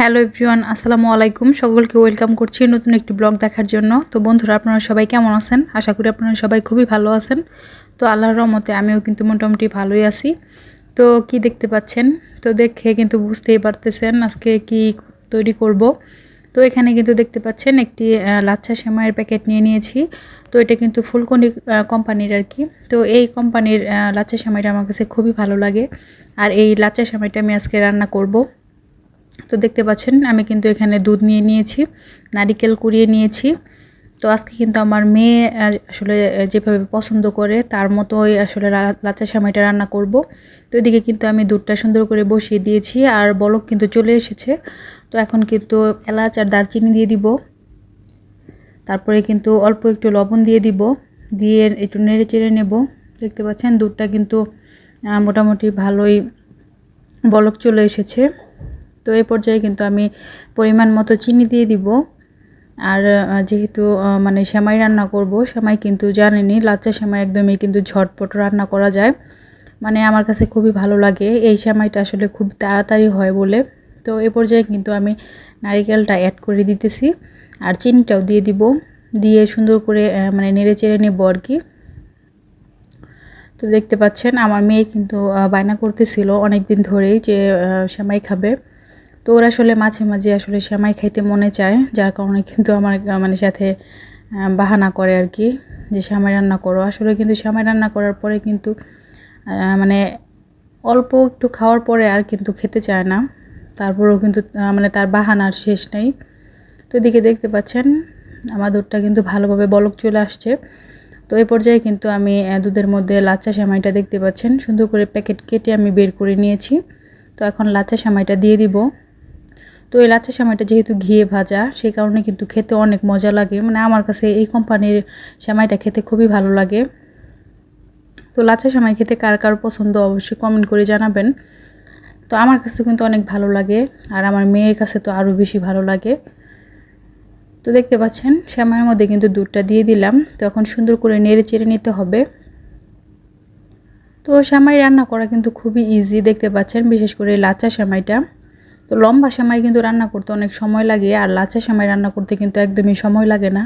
Hello everyone, আসসালামু আলাইকুম। সকলকে ওয়েলকাম করছি নতুন একটি ব্লগ দেখার জন্য। তো বন্ধুরা, আপনারা সবাই কেমন আছেন? আশা করি আপনারা সবাই খুবই ভালো আছেন। তো আল্লাহর রহমতে আমিও কিন্তু মোটামুটি ভালোই আছি। তো কি দেখতে পাচ্ছেন? তো দেখে কিন্তু বুঝতেই পারতেছেন আজকে কি তৈরি করব। তো এখানে কিন্তু দেখতে পাচ্ছেন একটি লাচ্ছা সেমাইয়ের প্যাকেট নিয়ে নিয়েছি। তো এটা কিন্তু ফুলকনি কোম্পানির আর কি। তো এই কোম্পানির লাচ্ছা সেমাইটা আমার কাছে খুবই ভালো লাগে। আর এই লাচ্ছা সেমাইটা আমি আজকে রান্না করব। তো দেখতে পাচ্ছেন, আমি কিন্তু এখানে দুধ নিয়ে নিয়েছি, নারিকেল কুড়িয়ে নিয়েছি। তো আজকে কিন্তু আমার মেয়ে আসলে যেভাবে পছন্দ করে, তার মতোই আসলে লাচ্চা সেমাইটা রান্না করব। তো এদিকে কিন্তু আমি দুধটা সুন্দর করে বসিয়ে দিয়েছি, আর বলক কিন্তু চলে এসেছে। তো এখন কিন্তু এলাচ আর দারচিনি দিয়ে দিব। তারপরে কিন্তু অল্প একটু লবণ দিয়ে দিব, দিয়ে একটু নেড়ে চেড়ে নেব। দেখতে পাচ্ছেন, দুধটা কিন্তু মোটামুটি ভালোই বলক চলে এসেছে। তো এই পর্যায়ে কিন্তু আমি পরিমাণ মতো চিনি দিয়ে দিব। আর যেহেতু মানে সেমাই রান্না করব, সেমাই কিন্তু জানেনি লাচ্চা সেমাই একদমই কিন্তু ঝটপট রান্না করা যায়। মানে আমার কাছে খুবই ভালো লাগে, এই সেমাইটা আসলে খুব তাড়াতাড়ি হয় বলে। তো এ পর্যায়ে কিন্তু আমি নারিকেলটা অ্যাড করে দিতেছি, আর চিনিটাও দিয়ে দিব। দিয়ে সুন্দর করে মানে নেড়ে চেড়ে নেব আর কি। তো দেখতে পাচ্ছেন, আমার মেয়ে কিন্তু বায়না করতেছিল অনেক দিন ধরেই যে সেমাই খাবে। তো ওরা আসলে মাঝে মাঝে আসলে সেমাই খাইতে মনে চায়, যার কারণে কিন্তু আমার মানে সাথে বাহানা করে আর কি, যে সেমাই রান্না করো। আসলে কিন্তু সেমাই রান্না করার পরে কিন্তু মানে অল্প একটু খাওয়ার পরে আর কিন্তু খেতে চায় না। তারপরেও কিন্তু মানে তার বাহানার শেষ নেই। তো এদিকে দেখতে পাচ্ছেন, আমার দুধটা কিন্তু ভালোভাবে বলক চলে আসছে। তো এই পর্যায়ে কিন্তু আমি দুধের মধ্যে লাচ্চা সেমাইটা দেখতে পাচ্ছেন। সুন্দর করে প্যাকেট কেটে আমি বের করে নিয়েছি। তো এখন লাচ্চা সেমাইটা দিয়ে দিব। তো এই লাচ্চা সেমাইটা যেহেতু ঘিয়ে ভাজা, সেই কারণে কিন্তু খেতে অনেক মজা লাগে। মানে আমার কাছে এই কোম্পানির সেমাইটা খেতে খুবই ভালো লাগে। তো লাচ্চা সেমাই খেতে কার কার পছন্দ অবশ্যই কমেন্ট করে জানাবেন। তো আমার কাছে কিন্তু অনেক ভালো লাগে আর আমার মেয়ের কাছে তো আরও বেশি ভালো লাগে। তো দেখতে পাচ্ছেন শ্যামাইয়ের মধ্যে কিন্তু দুধটা দিয়ে দিলাম। তো এখন সুন্দর করে নেড়ে চেড়ে নিতে হবে। তো শ্যামাই রান্না করা কিন্তু খুবই ইজি দেখতে পাচ্ছেন, বিশেষ করে লাচ্চা শ্যামাইটা তো লম্বা সেমাই কিন্তু রান্না করতে অনেক সময় লাগে আর লাচ্চা সেমাই রান্না করতে কিন্তু একদমই সময় লাগে না,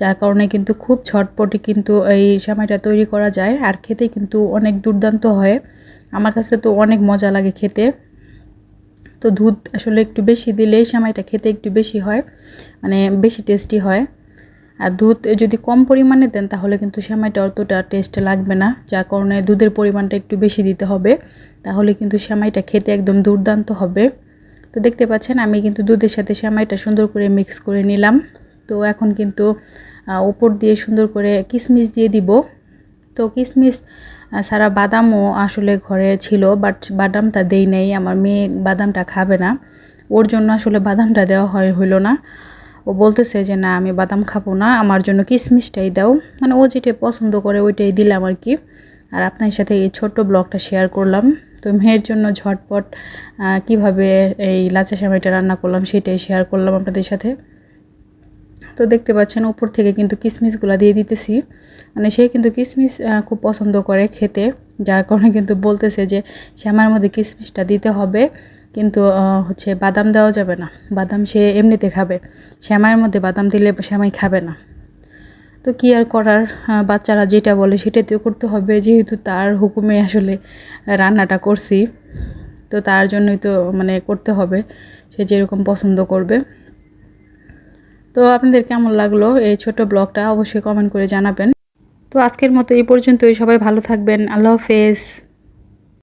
যার কারণে কিন্তু খুব ঝটপটে কিন্তু এই সেমাইটা তৈরি করা যায় আর খেতে কিন্তু অনেক দুর্দান্ত হয়। আমার কাছে তো অনেক মজা লাগে খেতে। তো দুধ আসলে একটু বেশি দিলেই সেমাইটা খেতে একটু বেশি হয় মানে বেশি টেস্টি হয়। আর দুধ যদি কম পরিমাণে দেন তাহলে কিন্তু সেমাইটা অতটা টেস্ট লাগবে না, যার কারণে দুধের পরিমাণটা একটু বেশি দিতে হবে, তাহলে কিন্তু সেমাইটা খেতে একদম দুর্দান্ত হবে। তো দেখতে পাচ্ছেন আমি কিন্তু দুধের সাথে সেমাইটা সুন্দর করে মিক্স করে নিলাম। তো এখন কিন্তু ওপর দিয়ে সুন্দর করে কিশমিশ দিয়ে দিব। তো আহ, সারা বাদামও আসলে ঘরে ছিল বাট বাদামটা দেই নেই আমার মেয়ে বাদামটা খাবে না। ওর জন্য আসলে বাদামটা দেওয়া হয় হইল না। ও বলতেছে যে না আমি বাদাম খাব না আমার জন্য কিশমিশটাই দাও। মানে ও যেটা পছন্দ করে ওইটাই দিলাম আর কি। আর আপনার সাথে এই ছোট্ট ব্লগটা শেয়ার করলাম। তো মেয়ের জন্য ঝটপট কীভাবে এই লাচা সেমাইটা রান্না করলাম সেটাই শেয়ার করলাম আপনাদের সাথে। তো দেখতে পাচ্ছেন উপর থেকে কিন্তু কিশমিশগুলো দিয়ে দিতেছি। মানে সে কিন্তু কিশমিশ খুব পছন্দ করে খেতে, যার কারণে কিন্তু বলতেছে যে শ্যামার মধ্যে কিশমিশটা দিতে হবে, কিন্তু হচ্ছে বাদাম দেওয়া যাবে না। বাদাম সে এমনিতে খাবে শ্যামাইয়ের মধ্যে বাদাম দিলে শ্যামাই খাবে না। তো কী আর করার? বাচ্চারা যেটা বলে সেটাতেও করতে হবে। যেহেতু তার হুকুমে আসলে রান্নাটা করছি, তো তার জন্যই তো মানে করতে হবে। সে যেরকম পছন্দ করবে। তো আপনাদের কেমন লাগল এই ছোট ব্লগটা? অবশ্যই কমেন্ট করে জানাবেন। তো আজকের মতো এই পর্যন্তই। সবাই ভালো থাকবেন। আল্লাহ হাফেজ।